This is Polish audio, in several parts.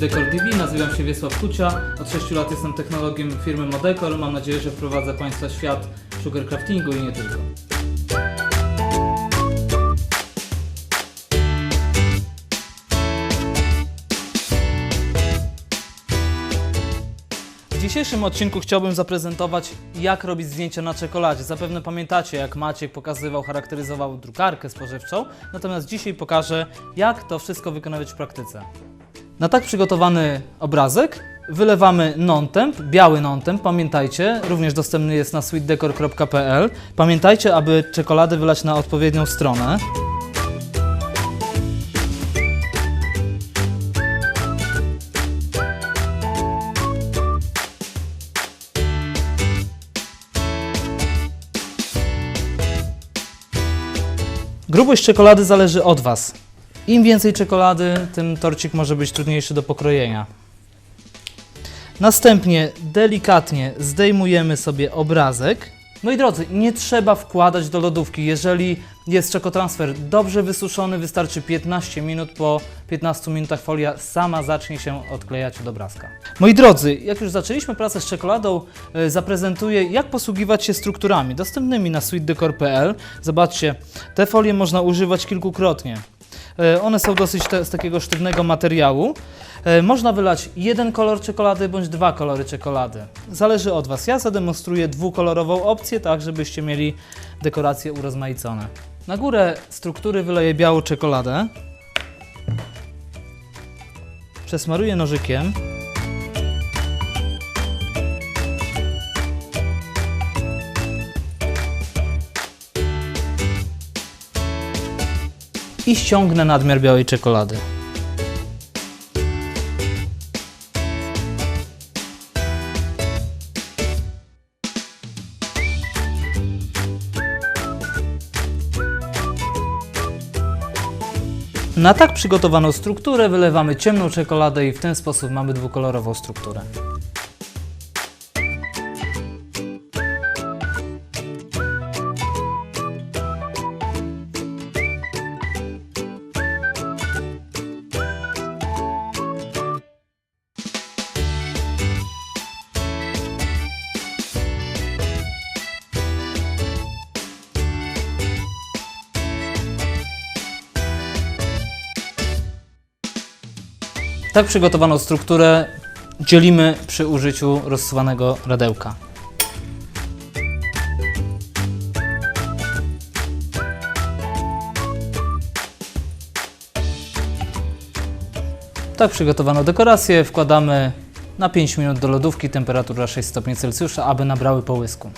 Decor TV, nazywam się Wiesław Kucia. Od 6 lat jestem technologiem firmy Modecor. Mam nadzieję, że wprowadzę Państwa w świat sugar craftingu i nie tylko. W dzisiejszym odcinku chciałbym zaprezentować, jak robić zdjęcia na czekoladzie. Zapewne pamiętacie, jak Maciek pokazywał, charakteryzował drukarkę spożywczą, natomiast dzisiaj pokażę, jak to wszystko wykonywać w praktyce. Na tak przygotowany obrazek wylewamy non-temp, biały non-temp, pamiętajcie, również dostępny jest na sweetdecor.pl. Pamiętajcie, aby czekolady wylać na odpowiednią stronę. Grubość czekolady zależy od Was. Im więcej czekolady, tym torcik może być trudniejszy do pokrojenia. Następnie delikatnie zdejmujemy sobie obrazek. Moi drodzy, nie trzeba wkładać do lodówki. Jeżeli jest czekotransfer dobrze wysuszony, wystarczy 15 minut. Po 15 minutach folia sama zacznie się odklejać od obrazka. Moi drodzy, jak już zaczęliśmy pracę z czekoladą, e, zaprezentuję jak posługiwać się strukturami dostępnymi na sweetdecor.pl. Zobaczcie, te folie można używać kilkukrotnie. E, One są dosyć te, z takiego sztywnego materiału. E, Można wylać jeden kolor czekolady bądź dwa kolory czekolady. Zależy od Was. Ja zademonstruję dwukolorową opcję, tak żebyście mieli dekoracje urozmaicone. Na górę struktury wyleję białą czekoladę. Przesmaruję nożykiem. I ściągnę nadmiar białej czekolady. Na tak przygotowaną strukturę wylewamy ciemną czekoladę i w ten sposób mamy dwukolorową strukturę. Tak przygotowaną strukturę dzielimy przy użyciu rozsuwanego radełka. Tak przygotowaną dekorację wkładamy na 5 minut do lodówki, temperatura 6 stopni Celsjusza, aby nabrały połysku.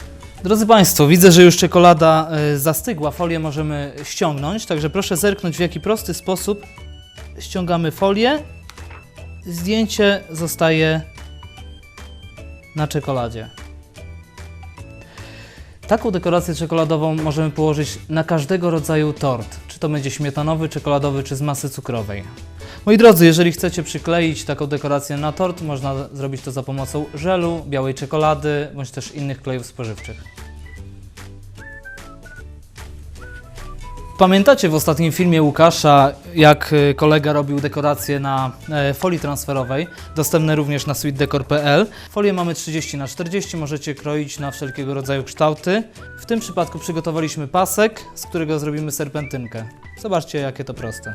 Drodzy Państwo, widzę, że już czekolada y, zastygła, folię możemy ściągnąć, także proszę zerknąć w jaki prosty sposób ściągamy folię zdjęcie zostaje na czekoladzie. Taką dekorację czekoladową możemy położyć na każdego rodzaju tort. Czy to będzie śmietanowy, czekoladowy, czy z masy cukrowej. Moi drodzy, jeżeli chcecie przykleić taką dekorację na tort, można zrobić to za pomocą żelu, białej czekolady, bądź też innych klejów spożywczych. Pamiętacie w ostatnim filmie Łukasza, jak y, kolega robił dekoracje na e, folii transferowej, dostępne również na sweetdecor.pl. Folię mamy 30 na 40, możecie kroić na wszelkiego rodzaju kształty. W tym przypadku przygotowaliśmy pasek, z którego zrobimy serpentynkę. Zobaczcie, jakie to proste.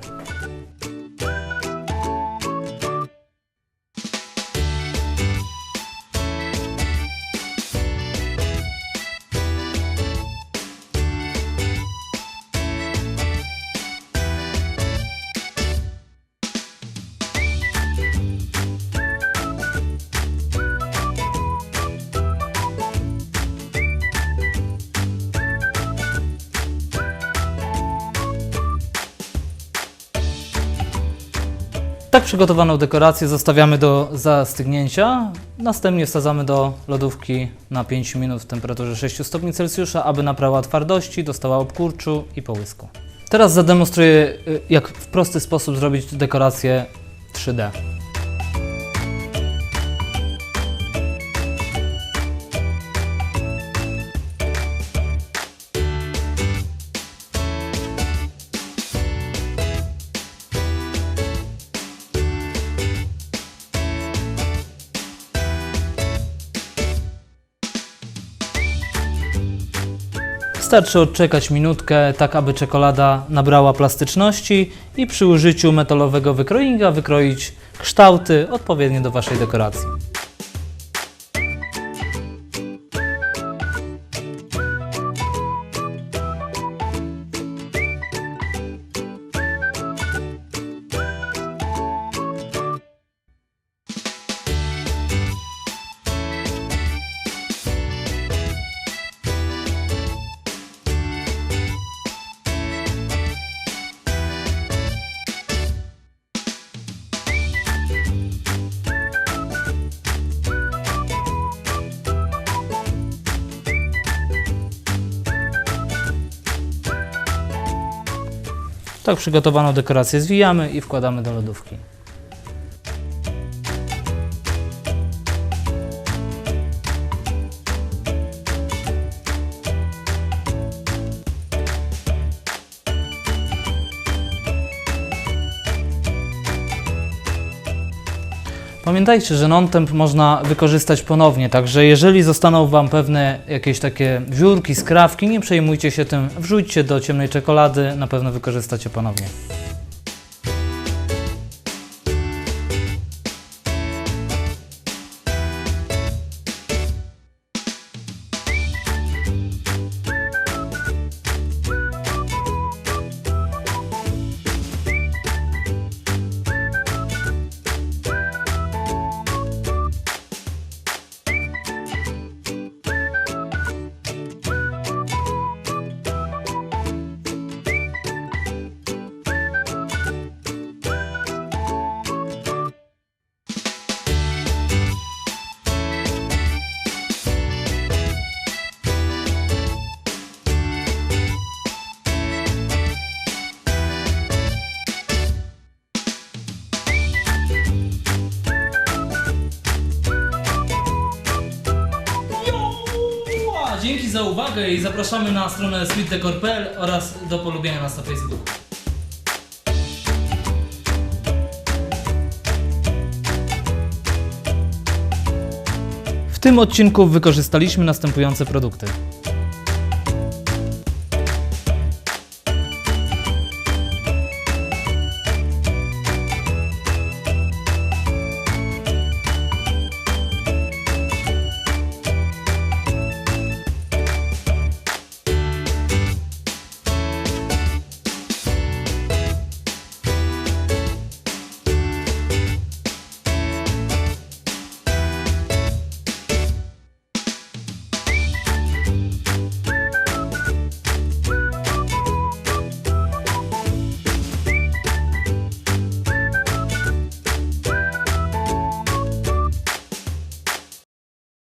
Tak przygotowaną dekorację zostawiamy do zastygnięcia. Następnie wsadzamy do lodówki na 5 minut w temperaturze 6 stopni Celsjusza, aby nabrała twardości, dostała obkurczu i połysku. Teraz zademonstruję, y, jak w prosty sposób zrobić dekorację 3D. Wystarczy odczekać minutkę, tak aby czekolada nabrała plastyczności i przy użyciu metalowego wykroinga wykroić kształty odpowiednie do Waszej dekoracji. Tak przygotowaną dekorację zwijamy i wkładamy do lodówki. Pamiętajcie, że non-temp można wykorzystać ponownie, także jeżeli zostaną Wam pewne jakieś takie wiórki, skrawki, nie przejmujcie się tym, wrzućcie do ciemnej czekolady, na pewno wykorzystacie ponownie. Za uwagę i zapraszamy na stronę sweetdecor.pl oraz do polubienia nas na Facebooku. W tym odcinku wykorzystaliśmy następujące produkty.